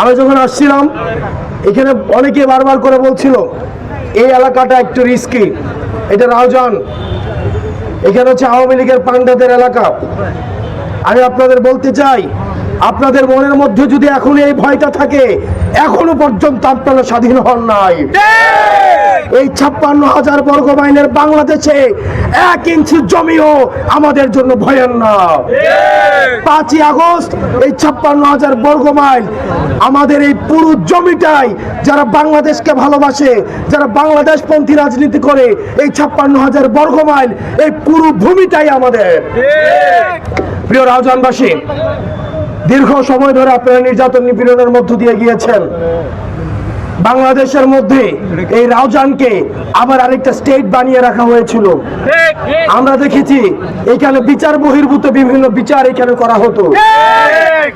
আমি যখন আসছিলাম, এখানে অনেকে বারবার করে বলছিল, এই এলাকাটা একটু রিস্কি এটা রাউজান। এখানে হচ্ছে আওয়ামী লীগের পান্ডাদের এলাকা। আমি আপনাদের বলতে চাই, আপনাদের মনের মধ্যে যদি এখন এই ভয়টা থাকে, এখনও পর্যন্ত আপনারা স্বাধীন হন নাই। এই ছাপ্পান্ন হাজার বর্গ মাইলের বাংলাদেশে এক ইঞ্চি জমিও আমাদের জন্য ভয়ের না পাঁচই আগস্ট, এই ছাপ্পান্ন হাজার বর্গ মাইল আমাদের এই পুরো জমিটাই যারা বাংলাদেশকে ভালোবাসে, যারা বাংলাদেশ পন্থী রাজনীতি করে, এই ছাপ্পান্ন হাজার বর্গ মাইল এই পুরো ভূমিটাই আমাদের। প্রিয় রাউজানবাসী দীর্ঘ সময় ধরে আপনারা নির্যাতন নিপীড়নের মধ্য দিয়ে গিয়েছেন। বাংলাদেশের মধ্যে এই রাউজানকে আবার আরেকটা স্টেট বানিয়ে রাখা হয়েছিল। আমরা দেখেছি, এখানে বিচার বহির্ভূত বিভিন্ন বিচার এখানে করা হতো।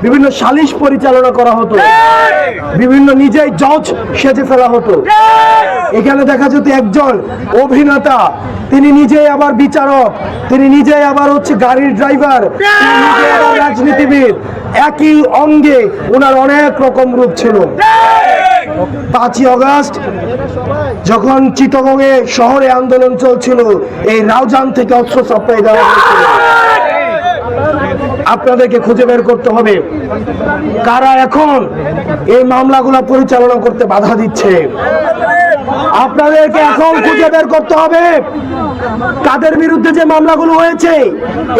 বিভিন্ন সালিশ পরিচালনা করা হতো। বিভিন্ন নিজেই জজ সেজে ফেলা হতো। এখানে দেখা যেত একজন অভিনেতা, তিনি নিজেই আবার বিচারক, তিনি নিজেই আবার হচ্ছে গাড়ির ড্রাইভার রাজনীতিবিদ। একই অঙ্গে ওনার অনেক রকম রূপ ছিল। পাঁচই অগস্ট, যখন চিটগঙ্গে শহরে আন্দোলন চলছিল, এই রাউজান থেকে অস্ত্র সাপ্লাই দেওয়া হয়েছিল। আপনাদেরকে খুঁজে বের করতে হবে। কারা এখন এই মামলাগুলো পরিচালনা করতে বাধা দিচ্ছে? আপনাদেরকে এখন খুঁজে বের করতে হবে। কাদের বিরুদ্ধে যে মামলাগুলো হয়েছে,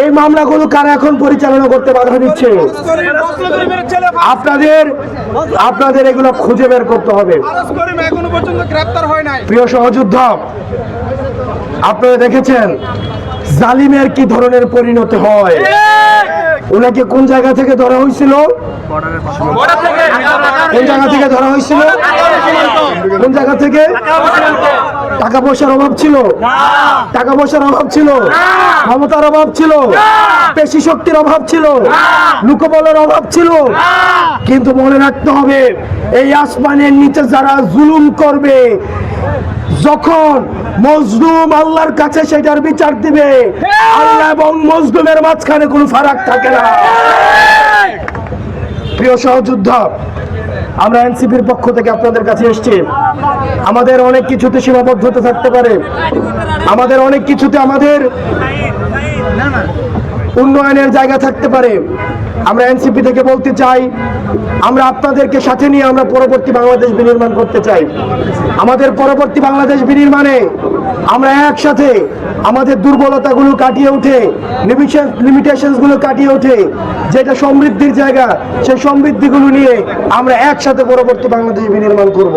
এই মামলাগুলো কারা এখন পরিচালনা করতে বাধা দিচ্ছে? আপনাদের আপনাদের এগুলো খুঁজে বের করতে হবে। প্রিয় সহযোদ্ধা, আপনারা দেখেছেন, জালিমের কি ধরনের পরিণতি হয়? ওনাকে কোন জায়গা থেকে ধরা হয়েছিল? কোন জায়গা থেকে ধরা হয়েছিল? কোন জায়গা থেকে? টাকা পয়সার অভাব ছিল? টাকা পয়সার অভাব ছিল? ক্ষমতার অভাব ছিল? পেশি শক্তির অভাব ছিল? লোকবলের অভাব ছিল? কিন্তু মনে রাখতে হবে এই আসমানের নিচে যারা জুলুম করবে যখন মজলুম আল্লাহর কাছে সেটার বিচার দিবে আল্লাহ এবং মজলুমের মাঝখানে কোনো ফারাক থাকে না। প্রিয় সহযোদ্ধা আমরা এনসিপির পক্ষ থেকে আপনাদের কাছে এসছি। আমাদের অনেক কিছুতে সীমাবদ্ধতা থাকতে পারে। আমাদের অনেক কিছুতে আমাদের উন্নয়নের জায়গা থাকতে পারে। আমরা এনসিপি থেকে বলতে চাই, আমরা আপনাদেরকে সাথে নিয়ে আমরা পরবর্তী বাংলাদেশ বিনির্মাণ করতে চাই। আমাদের পরবর্তী বাংলাদেশ বিনির্মাণে আমরা একসাথে আমাদের দুর্বলতাগুলো কাটিয়ে উঠে লিমিটেশনসগুলো কাটিয়ে উঠে, যেটা সমৃদ্ধির জায়গা, সেই সমৃদ্ধিগুলো নিয়ে আমরা একসাথে পরবর্তী বাংলাদেশ বিনির্মাণ করব।